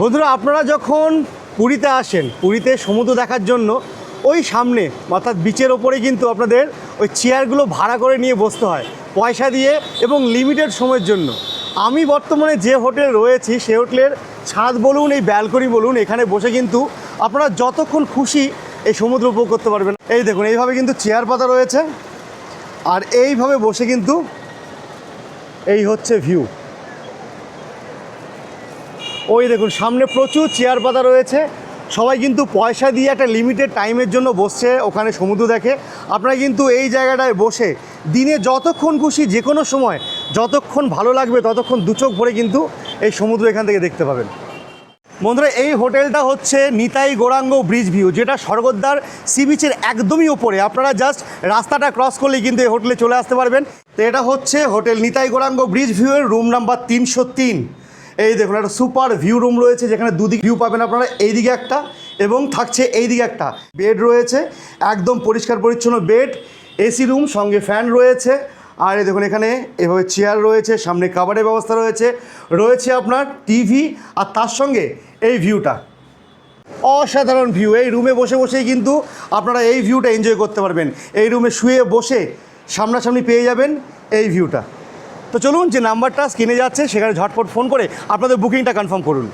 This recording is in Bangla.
বন্ধুরা, আপনারা যখন পুরীতে আসেন, পুরীতে সমুদ্র দেখার জন্য, ওই সামনে, অর্থাৎ বিচের ওপরে কিন্তু আপনাদের ওই চেয়ারগুলো ভাড়া করে নিয়ে বসতে হয়, পয়সা দিয়ে এবং লিমিটেড সময়ের জন্য। আমি বর্তমানে যে হোটেল রয়েছি, সে হোটেলের ছাদ বলুন, এই ব্যালকনি বলুন, এখানে বসে কিন্তু আপনারা যতক্ষণ খুশি এই সমুদ্র উপভোগ করতে পারবেন। এই দেখুন, এইভাবে কিন্তু চেয়ার পাতা রয়েছে, আর এইভাবে বসে কিন্তু এই হচ্ছে ভিউ ওই দেখুন, সামনে প্রচুর চেয়ার পাতা রয়েছে। সবাই কিন্তু পয়সা দিয়ে একটা লিমিটেড টাইমের জন্য বসছে, ওখানে সমুদ্র দেখে। আপনারা কিন্তু এই জায়গাটায় বসে দিনে যতক্ষণ খুশি যে কোনো সময়, যতক্ষণ ভালো লাগবে, ততক্ষণ দু চোখ ভরে কিন্তু এই সমুদ্র এখান থেকে দেখতে পাবেন। বন্ধুরা, এই হোটেলটা হচ্ছে নিতাই গোরাঙ্গ ব্রিজ ভিউ যেটা স্বর্গদ্বার সি বিচের একদমই ওপরে আপনারা জাস্ট রাস্তাটা ক্রস করলেই কিন্তু এই হোটেলে চলে আসতে পারবেন। তো এটা হচ্ছে হোটেল নিতাই গোরাঙ্গ ব্রিজ ভিউয়ের রুম নাম্বার তিনশো তিন। এই দেখুন, একটা সুপার ভিউ রুম রয়েছে যেখানে দুদিক ভিউ পাবেন আপনারা, এইদিকে একটা এবং থাকছে এইদিকে একটা। বেড রয়েছে, একদম পরিষ্কার পরিচ্ছন্ন বেড, এসি রুম, সঙ্গে ফ্যান রয়েছে, আর এই দেখুন এখানে এভাবে চেয়ার রয়েছে, সামনে কাবারের ব্যবস্থা রয়েছে রয়েছে আপনার টিভি, আর তার সঙ্গে এই ভিউটা। অসাধারণ ভিউ, এই রুমে বসে বসেই কিন্তু আপনারা এই ভিউটা এনজয় করতে পারবেন। এই রুমে শুয়ে বসে সামনাসামনি পেয়ে যাবেন এই ভিউটা। তো চলুন যে নাম্বারটা স্ক্রিনে যাচ্ছে সেখানে ঝটপট ফোন করে আপনাদের বুকিংটা কনফার্ম করুন।